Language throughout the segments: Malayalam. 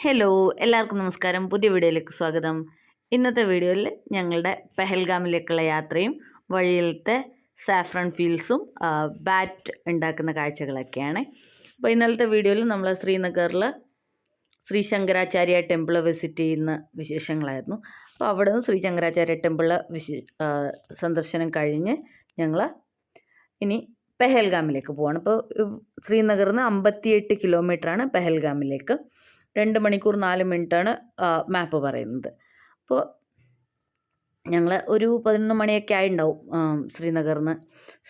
ഹലോ എല്ലാവർക്കും നമസ്കാരം. പുതിയ വീഡിയോയിലേക്ക് സ്വാഗതം. ഇന്നത്തെ വീഡിയോയിൽ ഞങ്ങളുടെ പെഹൽഗാമിലേക്കുള്ള യാത്രയും വഴിയിലത്തെ സാഫ്രൺ ഫീൽസും ബാറ്റ് ഉണ്ടാക്കുന്ന കാഴ്ചകളൊക്കെയാണ്. അപ്പോൾ ഇന്നലത്തെ വീഡിയോയിൽ നമ്മൾ ശ്രീനഗറിൽ ശ്രീ ശങ്കരാചാര്യ ടെമ്പിൾ വിസിറ്റ് ചെയ്യുന്ന വിശേഷങ്ങളായിരുന്നു. അപ്പോൾ അവിടെ നിന്ന് ശ്രീ ശങ്കരാചാര്യ ടെമ്പിൾ സന്ദർശനം കഴിഞ്ഞ് ഞങ്ങൾ ഇനി പെഹൽഗാമിലേക്ക് പോവാണ്. അപ്പോൾ ശ്രീനഗറിൽ നിന്ന് അമ്പത്തിയെട്ട് കിലോമീറ്ററാണ് പെഹൽഗാമിലേക്ക്. രണ്ട് മണിക്കൂർ നാല് മിനിറ്റാണ് മാപ്പ് പറയുന്നത്. അപ്പോൾ ഞങ്ങൾ ഒരു പതിനൊന്ന് മണിയൊക്കെ ആയിണ്ടാവും ശ്രീനഗറിൽ നിന്ന്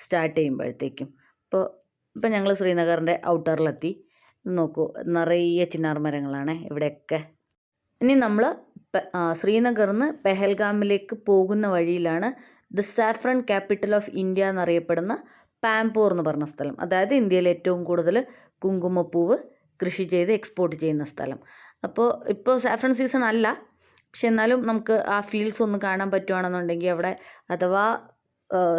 സ്റ്റാർട്ട് ചെയ്യുമ്പോഴത്തേക്കും. അപ്പോൾ ഇപ്പം ഞങ്ങൾ ശ്രീനഗറിന്റെ ഔട്ടറിലെത്തി നോക്കൂ നിറയെ ചിന്നാർ മരങ്ങളാണ് ഇവിടെയൊക്കെ. ഇനി നമ്മൾ ശ്രീനഗറിൽ നിന്ന് പെഹൽഗാമിലേക്ക് പോകുന്ന വഴിയിലാണ് the saffron capital of India എന്നറിയപ്പെടുന്ന പാംപോർ എന്ന് പറഞ്ഞ സ്ഥലം. അതായത് ഇന്ത്യയിലെ ഏറ്റവും കൂടുതൽ കുങ്കുമപ്പൂവ് കൃഷി ചെയ്ത് എക്സ്പോർട്ട് ചെയ്യുന്ന സ്ഥലം. അപ്പോൾ ഇപ്പോൾ സാഫ്രൺ സീസൺ അല്ല. പക്ഷെ എന്നാലും നമുക്ക് ആ ഫീൽഡ്സ് ഒന്ന് കാണാൻ പറ്റുവാണെന്നുണ്ടെങ്കിൽ അവിടെ അഥവാ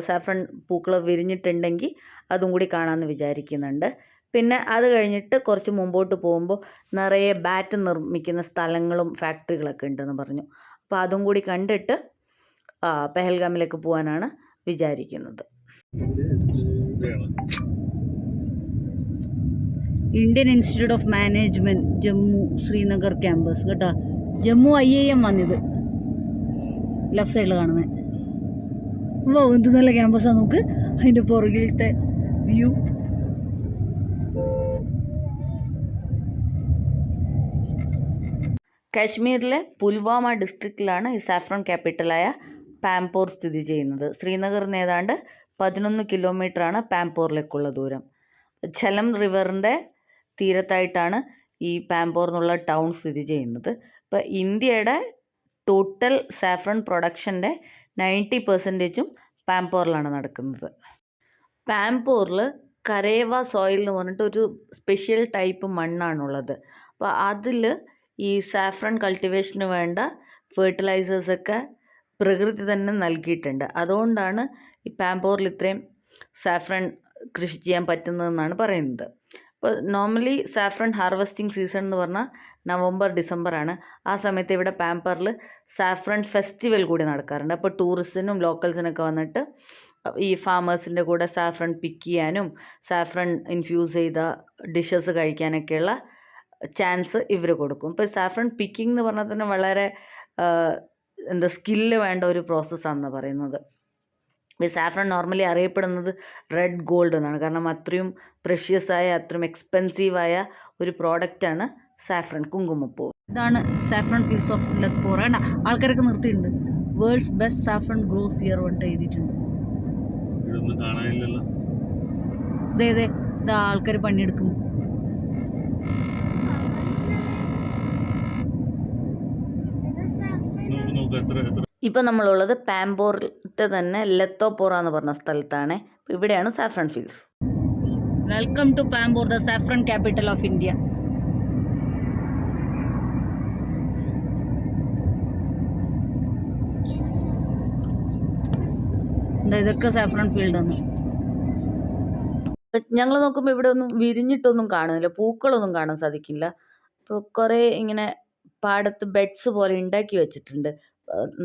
സാഫ്രൺ പൂക്കൾ വിരിഞ്ഞിട്ടുണ്ടെങ്കിൽ അതും കൂടി കാണാമെന്ന് വിചാരിക്കുന്നുണ്ട്. പിന്നെ അത് കഴിഞ്ഞിട്ട് കുറച്ച് മുമ്പോട്ട് പോകുമ്പോൾ നിറയെ ബാറ്റ് നിർമ്മിക്കുന്ന സ്ഥലങ്ങളും ഫാക്ടറികളൊക്കെ ഉണ്ടെന്ന് പറഞ്ഞു. അപ്പോൾ അതും കൂടി കണ്ടിട്ട് പെഹൽഗാമിലേക്ക് പോകാനാണ് വിചാരിക്കുന്നത്. Indian Institute of Management Jammu Srinagar campus കേട്ടോ. ജമ്മു ഐ ഐ എം വന്നിത്. ലെഫ്റ്റ് സൈഡിൽ കാണുന്നത് ഓ എന്ത് നല്ല ക്യാമ്പസാണ് നമുക്ക് അതിന്റെ പുറകിലത്തെ വ്യൂ. കാശ്മീരിലെ പുൽവാമ ഡിസ്ട്രിക്റ്റിലാണ് ഈ സാഫ്രോൺ ക്യാപിറ്റലായ പാംപോർ സ്ഥിതി ചെയ്യുന്നത്. ശ്രീനഗറിന് ഏതാണ്ട് പതിനൊന്ന് കിലോമീറ്ററാണ് പാംപോറിലേക്കുള്ള ദൂരം. ഝലം റിവറിന്റെ തീരത്തായിട്ടാണ് ഈ പാമ്പോർ എന്നുള്ള ടൗൺ സ്ഥിതി ചെയ്യുന്നത്. അപ്പോൾ ഇന്ത്യയുടെ ടോട്ടൽ സാഫ്രൺ പ്രൊഡക്ഷന്റെ നയന്റി പെർസെന്റേജും പാമ്പോറിലാണ് നടക്കുന്നത്. പാമ്പോറിൽ കരേവ സോയിൽ എന്ന് പറഞ്ഞിട്ട് ഒരു സ്പെഷ്യൽ ടൈപ്പ് മണ്ണാണുള്ളത്. അപ്പോൾ അതിൽ ഈ സാഫ്രൺ കൾട്ടിവേഷന് വേണ്ട ഫെർട്ടിലൈസേഴ്സൊക്കെ പ്രകൃതി തന്നെ നൽകിയിട്ടുണ്ട്. അതുകൊണ്ടാണ് ഈ പാമ്പോറിൽ ഇത്രയും സാഫ്രൺ കൃഷി ചെയ്യാൻ പറ്റുന്നതെന്നാണ് പറയുന്നത്. ഇപ്പോൾ നോർമലി സാഫ്രൺ ഹാർവസ്റ്റിംഗ് സീസൺ എന്ന് പറഞ്ഞാൽ നവംബർ ഡിസംബർ ആണ്. ആ സമയത്ത് ഇവിടെ പാമ്പറിൽ സാഫ്രൺ ഫെസ്റ്റിവൽ കൂടി നടക്കാറുണ്ട്. അപ്പോൾ ടൂറിസ്റ്റിനും ലോക്കൽസിനൊക്കെ വന്നിട്ട് ഈ ഫാമേഴ്സിന്റെ കൂടെ സാഫ്രൺ പിക്ക് ചെയ്യാനും സാഫ്രൺ ഇൻഫ്യൂസ് ചെയ്ത ഡിഷസ് കഴിക്കാനൊക്കെയുള്ള ചാൻസ് ഇവർ കൊടുക്കും. ഇപ്പോൾ സാഫ്രൺ പിക്കിംഗ് എന്ന് പറഞ്ഞാൽ തന്നെ വളരെ എന്താ സ്കില്ല് വേണ്ട ഒരു പ്രോസസ്സാണെന്ന് പറയുന്നത്. സാഫ്രൺ നോർമലി അറിയപ്പെടുന്നത് റെഡ് ഗോൾഡ് എന്നാണ്. കാരണം അത്രയും പ്രഷ്യസായ അത്രയും എക്സ്പെൻസീവായ ഒരു പ്രോഡക്റ്റാണ് സാഫ്രൺ കുങ്കുമപ്പൂ. ഇതാണ് സാഫ്രൺ ഫീൽസ് ഓഫ് ലക്പൂർ വേണ്ട ആൾക്കാരൊക്കെ നിർത്തിയിട്ടുണ്ട്. World's best saffron grows here വണ്ട് എഴുതിയിട്ടുണ്ട്. അതെ അതെ ഇതേ ആൾക്കാർ പണിയെടുക്കുന്നു. നോക്ക് എത്ര എത്ര ഇപ്പോൾ നമ്മളുള്ളത് പാമ്പോറിലത്തെ തന്നെ ലത്തോപോറ എന്ന് പറഞ്ഞ സ്ഥലത്താണ്. ഇവിടെയാണ് saffron fields. Welcome to Pampore the saffron capital of India ഇതൊക്കെ സാഫ്രൺ ഫീൽഡാണ് ഞങ്ങൾ നോക്കുമ്പോൾ ഇവിടെ ഒന്നും വിരിഞ്ഞിട്ടൊന്നും കാണുന്നില്ല. പൂക്കളൊന്നും കാണാൻ സാധിക്കില്ല. അപ്പോൾ കുറേ ഇങ്ങനെ പാടത്ത് ബെഡ്സ് പോലെ ഉണ്ടാക്കി വെച്ചിട്ടുണ്ട്.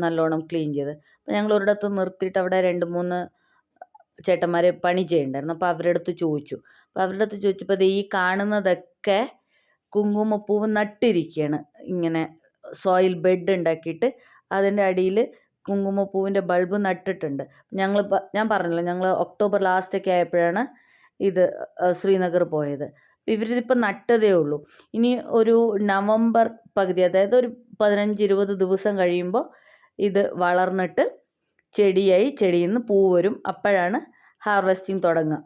നല്ലോണം ക്ലീൻ ചെയ്ത്. അപ്പോൾ ഞങ്ങൾ ഒരിടത്ത് നിർത്തിയിട്ട് അവിടെ രണ്ട് മൂന്ന് ചേട്ടന്മാരെ പണി ചെയ്യണ്ടായിരുന്നു. അപ്പോൾ അവരുടെ അടുത്ത് ചോദിച്ചു. അപ്പോൾ അവരുടെ അടുത്ത് ചോദിച്ചപ്പോൾ ഈ കാണുന്നതൊക്കെ കുങ്കുമപ്പൂവ് നട്ടിരിക്കുകയാണ് ഇങ്ങനെ സോയിൽ ബെഡ് ഉണ്ടാക്കിയിട്ട് അതിന്റെ അടിയിൽ കുങ്കുമപ്പൂവിന്റെ ബൾബ് നട്ടിട്ടുണ്ട്. ഞങ്ങൾ ഞാൻ പറഞ്ഞല്ലോ ഞങ്ങൾ ഒക്ടോബർ ലാസ്റ്റൊക്കെ ആയപ്പോഴാണ് ഇത് ശ്രീനഗർ പോയത്. ഇവരിതിപ്പോൾ നട്ടതേ ഉള്ളൂ. ഇനി ഒരു നവംബർ പകുതി അതായത് ഒരു പതിനഞ്ച് ഇരുപത് ദിവസം കഴിയുമ്പോൾ ഇത് വളർന്നിട്ട് ചെടിയായി ചെടിയിൽ നിന്ന് പൂ വരും. അപ്പോഴാണ് ഹാർവെസ്റ്റിംഗ് തുടങ്ങുക.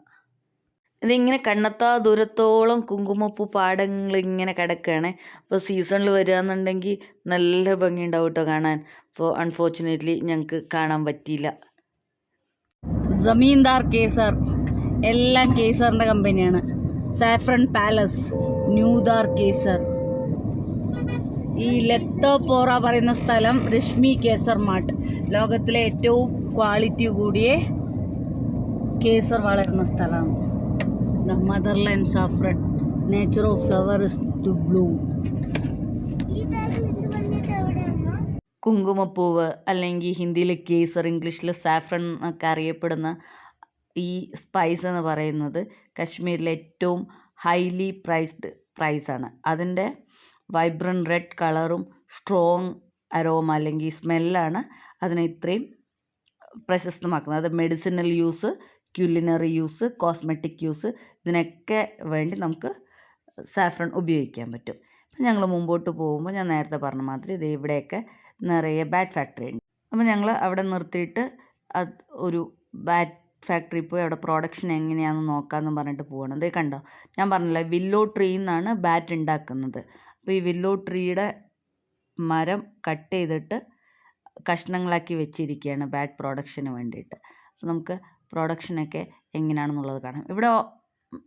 ഇതിങ്ങനെ കണ്ണെത്താ ദൂരത്തോളം കുങ്കുമപ്പൂ പാടങ്ങൾ ഇങ്ങനെ കിടക്കുകയാണ്. അപ്പോൾ സീസണിൽ വരികയെന്നുണ്ടെങ്കിൽ നല്ല ഭംഗിയുണ്ടാവും കേട്ടോ കാണാൻ. അപ്പോൾ അൺഫോർച്ചുനേറ്റ്ലി ഞങ്ങൾക്ക് കാണാൻ പറ്റിയില്ല. ജമീന്ദാർ കേസർ എല്ലാം കേസറിന്റെ കമ്പനിയാണ്. സാഫ്രൺ പാലസ് ന്യൂദാർ കേസർ ഈ ലെത്തോപോറ പറയുന്ന സ്ഥലം രശ്മി കേസർ മാട്ട് ലോകത്തിലെ ഏറ്റവും ക്വാളിറ്റി കൂടിയ കേസർ വളരുന്ന സ്ഥലമാണ്. The motherland saffron nature of flower to bloom കുങ്കുമപ്പൂവ് അല്ലെങ്കിൽ ഹിന്ദിയിലെ കേസർ ഇംഗ്ലീഷിൽ സാഫ്രൺ എന്നൊക്കെ അറിയപ്പെടുന്ന ഈ സ്പൈസ് എന്ന് പറയുന്നത് കശ്മീരിലെ ഏറ്റവും ഹൈലി പ്രൈസ്ഡ് പ്രൈസാണ് അതിന്റെ വൈബ്രന്റ് റെഡ് കളറും സ്ട്രോങ് അരോമ അല്ലെങ്കിൽ സ്മെല്ലാണ് അതിനെ ഇത്രയും പ്രശസ്തമാക്കുന്നത്. അത് medicinal use culinary use cosmetic use ഇതിനൊക്കെ വേണ്ടി നമുക്ക് സാഫ്രൺ ഉപയോഗിക്കാൻ പറ്റും. അപ്പം ഞങ്ങൾ മുമ്പോട്ട് പോകുമ്പോൾ ഞാൻ നേരത്തെ പറഞ്ഞ മാതിരി ഇത് ഇവിടെയൊക്കെ നിറയെ ബാറ്റ് ഫാക്ടറി ഉണ്ട്. അപ്പോൾ ഞങ്ങൾ അവിടെ നിർത്തിയിട്ട് അത് ഒരു ബാറ്റ് ഫാക്ടറി പോയി അവിടെ പ്രൊഡക്ഷൻ എങ്ങനെയാണെന്ന് നോക്കാമെന്ന് പറഞ്ഞിട്ട് പോവാണ്. ഇത് കണ്ടോ? ഞാൻ പറഞ്ഞില്ല വില്ലോ ട്രീ എന്നാണ് ബാറ്റ് ഉണ്ടാക്കുന്നത് അപ്പോൾ ഈ വില്ലോ ട്രീയുടെ മരം കട്ട് ചെയ്തിട്ട് കഷ്ണങ്ങളാക്കി വെച്ചിരിക്കുകയാണ് ബാറ്റ് പ്രൊഡക്ഷന് വേണ്ടിയിട്ട്. അപ്പോൾ നമുക്ക് പ്രൊഡക്ഷനൊക്കെ എങ്ങനെയാണെന്നുള്ളത് കാണാം. ഇവിടെ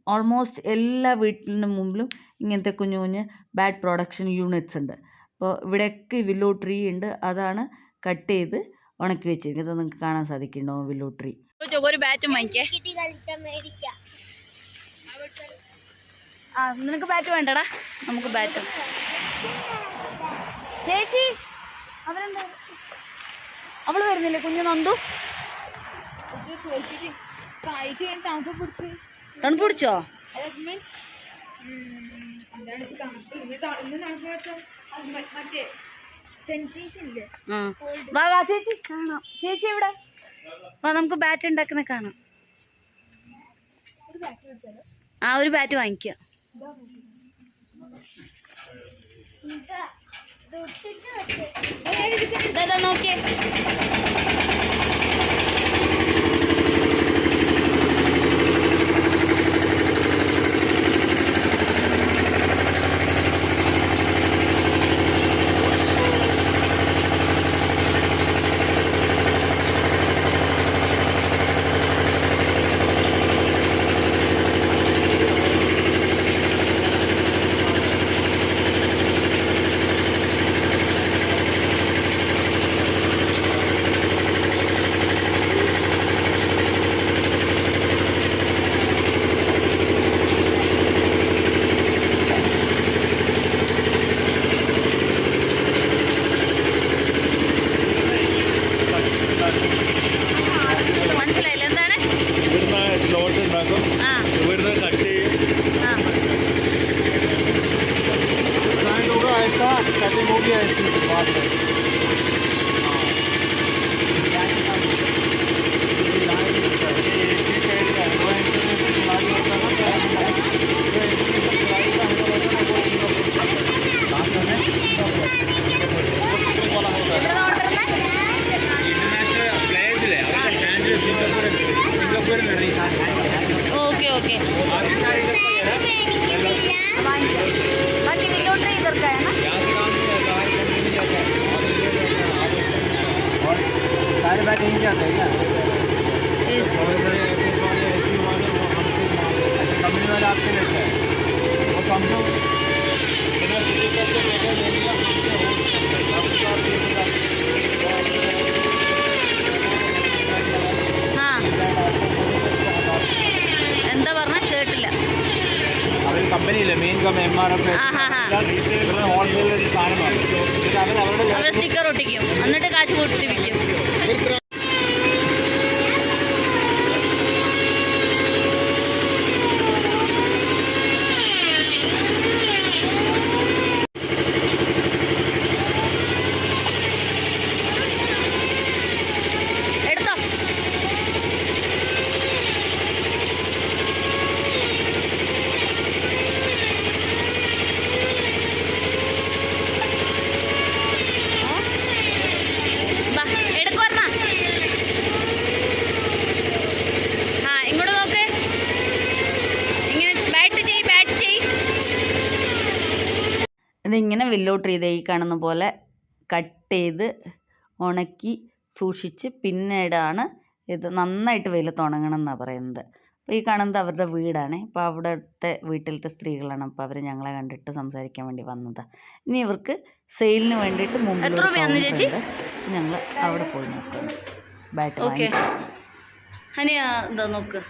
ഓൾമോസ്റ്റ് എല്ലാ വീട്ടിന്റെ മുമ്പിലും ഇങ്ങനത്തെ കുഞ്ഞു കുഞ്ഞ് ബാറ്റ് പ്രൊഡക്ഷൻ യൂണിറ്റ്സ് ഉണ്ട്. അപ്പോൾ ഇവിടെയൊക്കെ വില്ലോ ട്രീ ഉണ്ട്. അതാണ് കട്ട് ചെയ്ത് ഉണക്കി വെച്ചിരിക്കുന്നത്. നിങ്ങൾക്ക് കാണാൻ സാധിക്കുന്നുണ്ടോ വില്ലോ ട്രീ ഒരു ബാറ്റും വാങ്ങിക്കേ. ആ നിനക്ക് ബാറ്റ് വേണ്ടടാ. നമുക്ക് ബാറ്റ് ചേച്ചി അവരെന്താ? അവൾ വരുന്നില്ലേ കുഞ്ഞു നന്ദു? തണുപ്പ് പിടിച്ചോ. ചേച്ചി എവിടെ? വാ നമുക്ക് ബാറ്റ് ഉണ്ടാക്കുന്ന കാണാം. ആ ഒരു ബാറ്റ് വാങ്ങിക്കാം. ദാ, ദാ, നോക്കിയേ. സ്ലോട്ട് ഉണ്ടാക്കും ആ ഇവിടുന്ന് जाते हैं क्या बड़े बड़े ऐसे वाले ऐसी वाले वो हमसे मांग- ऐसे कंपनी वाले आपसे लेते हैं वो समझो बिना सिटी करके जगह ले लिया हमसे हो सकता है दस हज़ार बीस हज़ार ആ എന്താ പറഞ്ഞ കേട്ടില്ല അവർ കമ്പനിയില്ലേ main company M R F ആ, ആ, ആ. ഹോൾസെയിൽ ഒരു സാധനമാണ് ഇത് അവർ അവരുടെ അവർ സ്റ്റിക്കർ ഒട്ടിക്കും എന്നിട്ട് കാശ് കൂട്ടി വിൽക്കും ഇതിങ്ങനെ വില്ലോട്ട് ചെയ്ത് ഈ കാണുന്ന പോലെ കട്ട് ചെയ്ത് ഉണക്കി സൂക്ഷിച്ച് പിന്നീടാണ് ഇത് നന്നായിട്ട് വെയിലത്ത് ഉണങ്ങണം എന്നാണ് പറയുന്നത്. അപ്പോൾ ഈ കാണുന്നത് അവരുടെ വീടാണ്. ഇപ്പോൾ അവിടുത്തെ വീട്ടിലത്തെ സ്ത്രീകളാണ് അപ്പോൾ അവർ ഞങ്ങളെ കണ്ടിട്ട് സംസാരിക്കാൻ വേണ്ടി വന്നതാണ് ഇനി ഇവർക്ക് സെയിലിന് വേണ്ടിയിട്ട്? ഞങ്ങൾ അവിടെ പോയി നോക്കുന്നു ബാറ്റ് ഓക്കെ. നോക്ക്.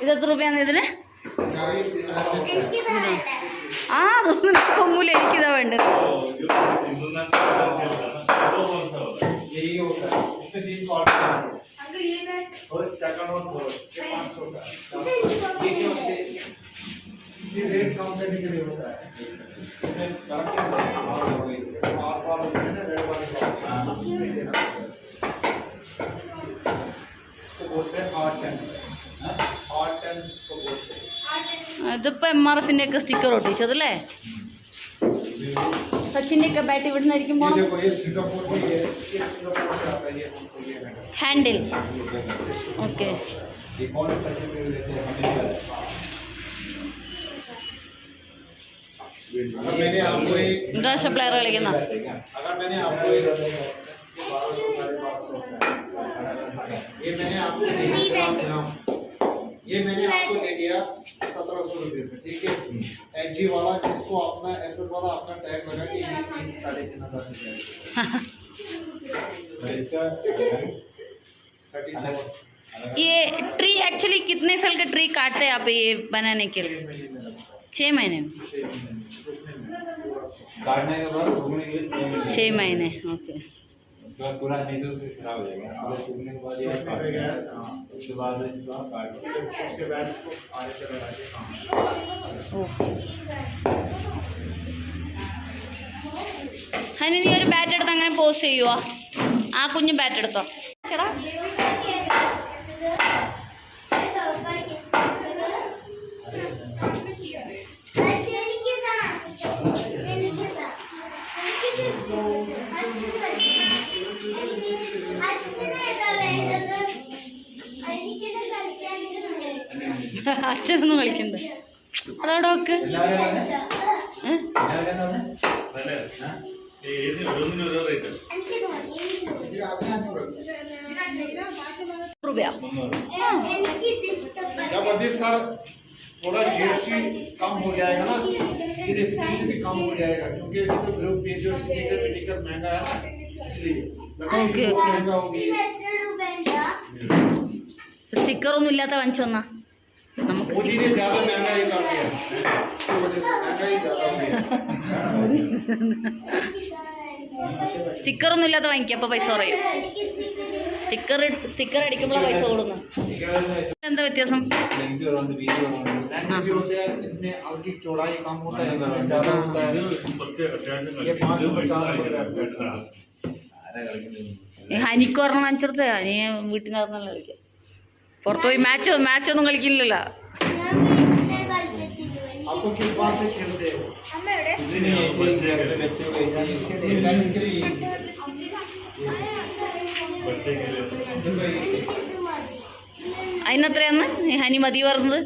ഇത് എത്ര രൂപയാണ് ഇതിന് ആ അതൊന്നും പൊങ്ങൂല എനിക്കിതാ വേണ്ടത് यही होता है इसको बोलते हैं हार्ड टेंस हार्ड टेंस इसको बोलते हैं ഇതിപ്പോൾ എം ആർ എഫിൻ്റെ ഒക്കെ സ്റ്റിക്കർ ഒട്ടിച്ചതല്ലേ സച്ചിൻ്റെ ഒക്കെ ബാറ്റ് ഇവിടെ നിന്നായിരിക്കും ये പോകണം देखो ये सिंगापुर से ये ये सिंगापुर से आता है ये हमको ये है ഹാൻഡിൽ ഓക്കെ ये कौन सा चीज लेते हैं हमें अगर मैंने आपको एक ഇന്റർനാഷണൽ പ്ലെയർ കളിക്കുന്ന ये मैंने आपको दे दिया ये मैंने आपको दे दिया सत्रह सौ रुपये में ठीक है? एच जी वाला जिसको अपना एस एस वाला अपना टैग लगा के ये तीन साढ़े तीन हज़ार ये ट्री एक्चुअली कितने साल का ट्री काटते हैं आप ये बनाने के लिए? छः महीने काटने के बाद छः महीने। ओके उसके बाद पूरा नहीं तो फिर खराब हो जाएगा और सूखने के बाद ये काट देगा उसके बाद इसको आप काट दो। उसके बाद इसको आगे से लगा के काम ഓക്കെ അതിന് നീ ഒരു ബാറ്റ് എടുത്ത് അങ്ങനെ പോസ് ചെയ്യുവോ ആ കുഞ്ഞു ബാറ്റ് എടുത്തോ ചേടാ അച്ഛനൊന്നും കളിക്കണ്ട അതവിടെ വെക്ക് ഏ? രൂപയാ जब अभी सर थोड़ा जीएसटी कम हो जाएगा ना फिर इसमें से भी कम हो जाएगा क्योंकि अभी तो ग्रुप पे जो स्टिकर विटिकर महंगा है ना इसलिए लकड़ी ओके, भी ओके। महंगा होगी സ്റ്റിക്കർ ഒന്നും ഇല്ലാത്ത വാങ്ങിച്ചോന്നാ നമുക്ക് സ്റ്റിക്കർ ഒന്നും ഇല്ലാതെ വാങ്ങിക്കുക അപ്പൊ പൈസ കുറയും. സ്റ്റിക്കർ സ്റ്റിക്കർ അടിക്കുമ്പോഴാണ് പൈസ കൂടുന്നു. എന്താ വ്യത്യാസം? ഹനിക്ക് ഒരെണ്ണം വാങ്ങിച്ചെടുത്ത് ഹനി വീട്ടിനകത്തുനിന്നല്ല കളിക്കാം. പുറത്തു പോയി മാച്ച് മാച്ച് ഒന്നും കളിക്കില്ലല്ലോ. അതിനത്രയാന്ന്? ഹനി മതി പറഞ്ഞത്.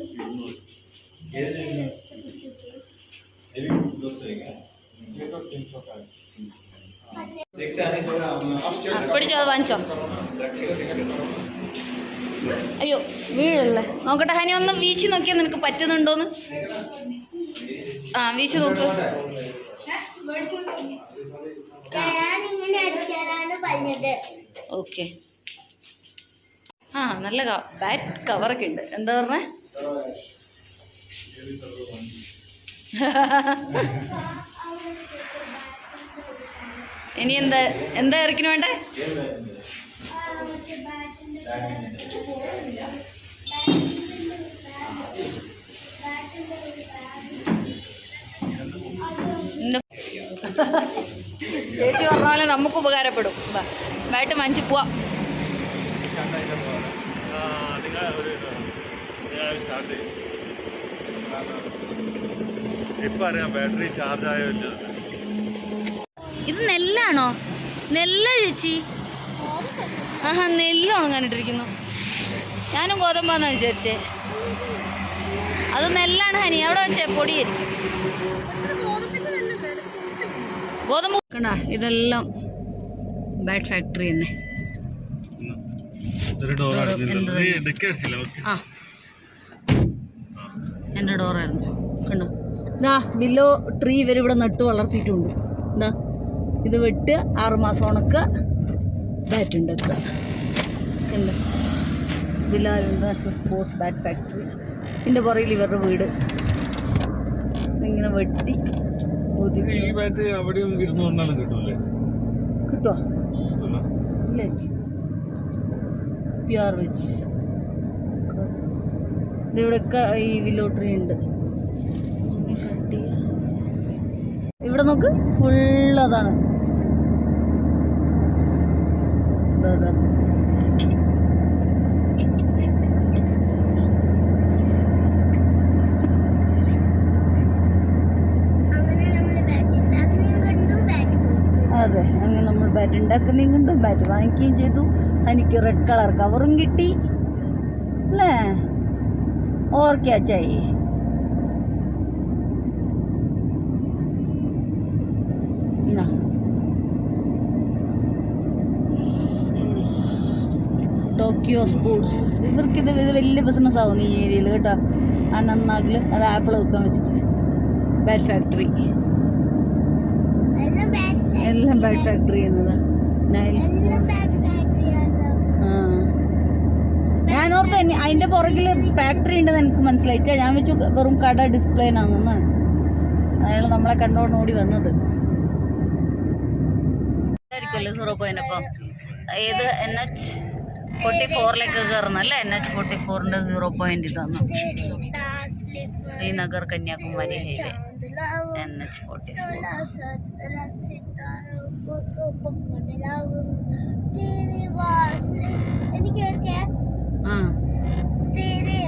അപ്പടിച്ചോ അത് വാങ്ങിച്ചോ. അയ്യോ വീഴല്ലേ? നോക്കട്ടെ ഹനി ഒന്ന് വീശി നോക്കിയാൽ നിനക്ക് പറ്റുന്നുണ്ടോന്ന്? ആ വീശി നോക്ക്. ഓക്കെ. ആ നല്ല ബാറ്റ് കവറൊക്കെ ഉണ്ട്. എന്താ പറഞ്ഞേ? ഇനി എന്താ എന്താ ഇറക്കിന് വേണ്ടേ? ചേച്ചി പറഞ്ഞ പോലെ നമുക്ക് ഉപകാരപ്പെടും. വേട്ട് വാങ്ങിച്ച് പോവാം. ഇത് നെല്ലാണോ? നെല്ല ചേച്ചി. ആഹാ നെല്ല് ഉണങ്ങാനിട്ടിരിക്കുന്നു ഞാനും ഗോതമ്പാന്ന് വിചാരിച്ചേ. അത് നെല്ലാണ് ഹനി. അവിടെ വെച്ചേ പൊടിയായിരിക്കും. ഗോതമ്പ് കണ്ട ഇതെല്ലാം ബാറ്റ് ഫാക്ടറി തന്നെ. ആ. എന്റെ ഡോറായിരുന്നു. കണ്ടോ? ഇതാ വില്ലോ ട്രീ ഇവരിവിടെ ഇവിടെ നട്ട് വളർത്തിയിട്ടുണ്ട്. എന്താ ഇത് വെട്ട് ആറുമാസം ഉണക്കുക. ബാറ്റ് ഉണ്ടാക്കുക കണ്ടോ Bilal international sports bat factory ഇതിന്റെ പുറകിൽ ഇവരുടെ വീട്. ഇങ്ങനെ വെട്ടി ഈ ബാറ്റ് അവിടെയും ഇരുന്ന് കൊണ്ടാലും കിട്ടൂലേ. കിട്ടുമോ ഇല്ലായിരിക്കും പ്യുവർ വെജ് ഇവിടെയൊക്കെ ഈ വില്ലോട്ടറി ഉണ്ട്. ഇവിടെ നോക്ക്. ഫുൾ അതാണ്. ബാറ്റ് അതെ അങ്ങനെ നമ്മൾ ബാറ്റ് ഉണ്ടാക്കുന്നതും കണ്ടു ബാറ്റ് വാങ്ങിക്കുകയും ചെയ്തു. തനിക്ക് റെഡ് കളർ കവറും കിട്ടി. അല്ലേ? ഓർ ക്യാ ചായേ. എന്നാ ടോക്കിയോ സ്പോർട്സ് ഇവർക്ക് ഇത് ഇത് വലിയ ബിസിനസ് ആവുന്നു ഈ ഏരിയയിൽ കേട്ടോ. ആ അനന്നാഗിൽ അത് ആപ്പിൾ വെക്കാൻ വെച്ചിട്ട്. ബാറ്റ് ഫാക്ടറി എല്ലാം ബാറ്റ് ബാറ്റ് ഫാക്ടറി എന്നത് നൈൽ ഞാൻ ഓർത്ത് അതിന്റെ പുറകിൽ ഫാക്ടറി ഉണ്ടെന്ന് എനിക്ക് മനസ്സിലായിട്ടാ ഞാൻ വെച്ചു വെറും കട ആണെന്ന്. അയാൾ നമ്മളെ കണ്ടോണ്ട് ഓടി വന്നത്. ആയിരിക്കുമല്ലോ സീറോ പോയിന്റ് അപ്പം ഏത് എൻ എച്ച് ഫോർട്ടി ഫോറിലേക്ക് കയറുന്ന അല്ലേ എൻ എച്ച് ഫോർട്ടി ഫോറിന്റെ സീറോ പോയിന്റ് ഇതാണ്. Srinagar Kanyakumari highway. N H forty four സത്തര ആ तेरे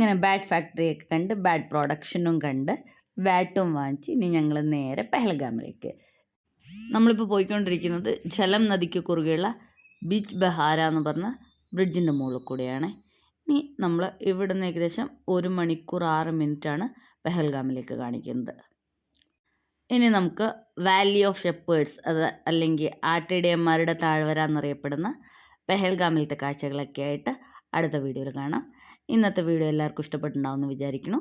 അങ്ങനെ ബാഡ് ഫാക്ടറിയൊക്കെ കണ്ട് ബാഡ് പ്രൊഡക്ഷനും കണ്ട് വാറ്റും വാങ്ങിച്ച് ഇനി ഞങ്ങൾ നേരെ പെഹൽഗാമിലേക്ക്. നമ്മളിപ്പോൾ പോയിക്കൊണ്ടിരിക്കുന്നത് ജലം നദിക്ക് കുറുകെയുള്ള ബീച്ച് ബഹാര എന്ന് പറഞ്ഞ ബ്രിഡ്ജിന്റെ മുകളിൽ കൂടെയാണ്. ഇനി നമ്മൾ ഇവിടെ നിന്ന് ഏകദേശം ഒരു മണിക്കൂർ ആറ് മിനിറ്റാണ് പെഹൽഗാമിലേക്ക് കാണിക്കുന്നത്. ഇനി നമുക്ക് വാലി ഓഫ് ഷെപ്പേഴ്സ് അത് അല്ലെങ്കിൽ ആട്ടിടയന്മാരുടെ താഴ്വര എന്നറിയപ്പെടുന്ന പെഹൽഗാമിലത്തെ കാഴ്ചകളൊക്കെ ആയിട്ട് അടുത്ത വീഡിയോയിൽ കാണാം. ഇന്നത്തെ വീഡിയോ എല്ലാവർക്കും ഇഷ്ടപ്പെട്ടിട്ടുണ്ടാവുമെന്ന് വിചാരിക്കുന്നു.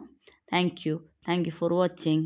Thank you thank you for watching